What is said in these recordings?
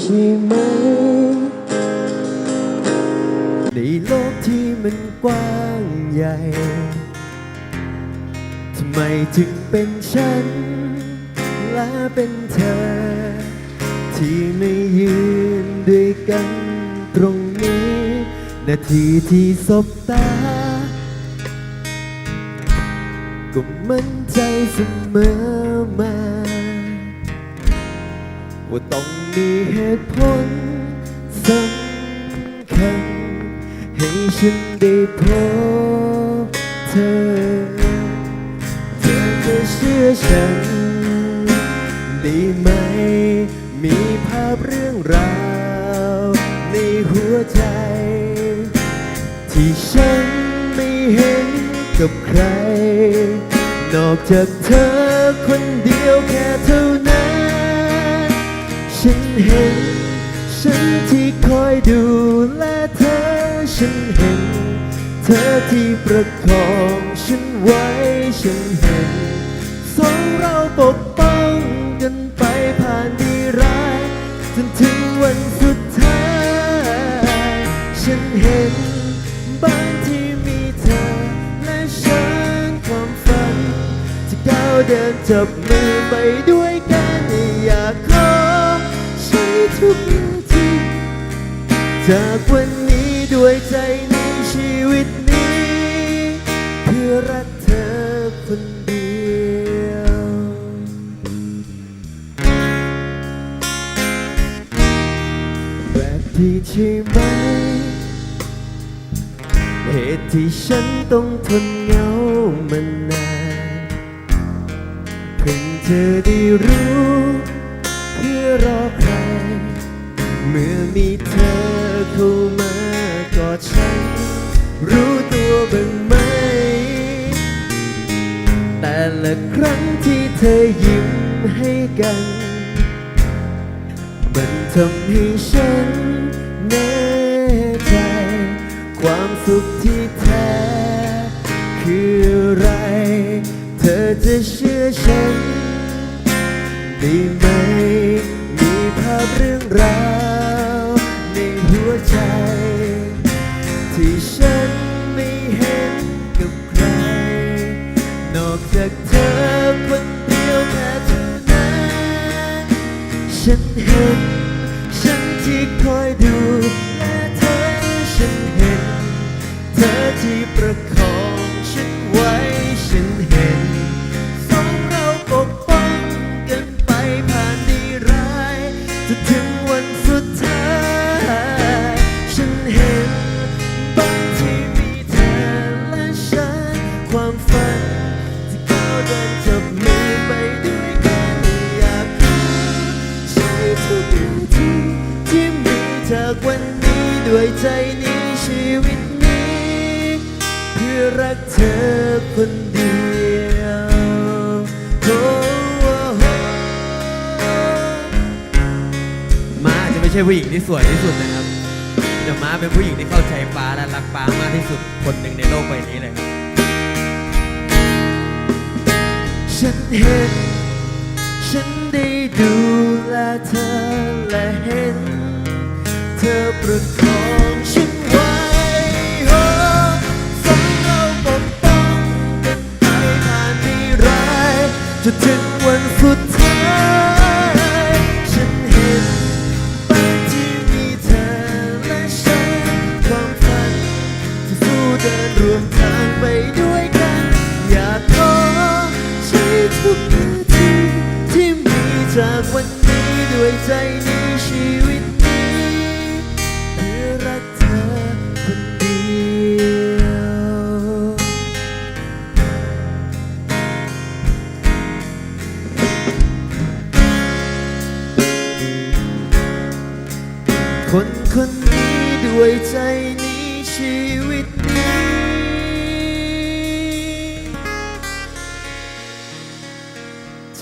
ใช่ไหม ในโลกที่มันกว้างใหญ่ ทำไมจึงเป็นฉัน และเป็นเธอ ที่ไม่ยืนด้วยกันตรงนี้ นาทีที่สบตา ก็มั่นใจเสมอมา ว่าต้องมีเหตุผลสำคัญ ให้ฉันได้พบเธอ เธอจะเชื่อฉัน ได้ไหม มีภาพเรื่องราว ในหัวใจ ที่ฉันไม่เห็นกับใคร นอกจากเธอคนเดียวแค่เท่านั้น ฉันเห็น ฉันที่คอยดูแลเธอ ฉันเห็น เธอที่ประคองฉันไว้ ฉันเห็นสองเราปกป้องกันไปผ่านดีร้าย จนถึงวันสุดท้าย ฉันเห็นบ้านที่มีเธอและฉันความฝัน จะก้าวเดินจับมือไปด้วย ทุกนาทีจากวันนี้ด้วยใจในชีวิตนี้ เพื่อรักเธอคนเดียว แบบที่ใช่ไหม เหตุที่ฉันต้องทนเหงามานานเพิ่งเธอได้รู้ เพื่อรอ เมื่อมีเธอเข้ามากอดฉัน รู้ตัวบ้างไหม แต่ละครั้งที่เธอยิ้มให้กัน มันทำให้ฉันแน่ใจ ความสุขที่แท้คืออะไร เธอจะเชื่อฉันได้ไหม อกจากเธอคนเดียวแค่เท่านั้น ฉันเห็น ฉันที่คอยดูแลเธอ ฉันเห็น เธอที่ประคองฉันไว้ ฉันเห็นสองเราปกป้องกันไปผ่านดีร้ายจนถึงวันสุดท้าย ฉันเห็นบานที่มีเธอและฉันความฝัน ก้าวเดินจับมือไปด้วยกันอยากรู้ใช้ทุกนาทีที่มีจากวันนี้ด้วยใจนี้ชีวิตนี้ เพื่อรักเธอคนเดียวโอ้โอ้ม้าจะไม่ใช่ผู้หญิงที่สวยที่สุดนะครับแต่ม้าเป็นผู้หญิงที่เข้าใจป้าและรักป้ามากที่สุดคนหนึ่งในโลกใบนี้เลยครับ ฉันเห็น ฉันได้ดูแลเธอและเห็น เธอประคองฉันไว้สองเราปกป้องกันไปผ่านดีร้ายจนถึงวันสุดท้ายฉันเห็นบ้านที่มีเธอและฉันความฝันจะสู้เดินรวมทางไป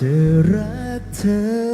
จะรักเธอ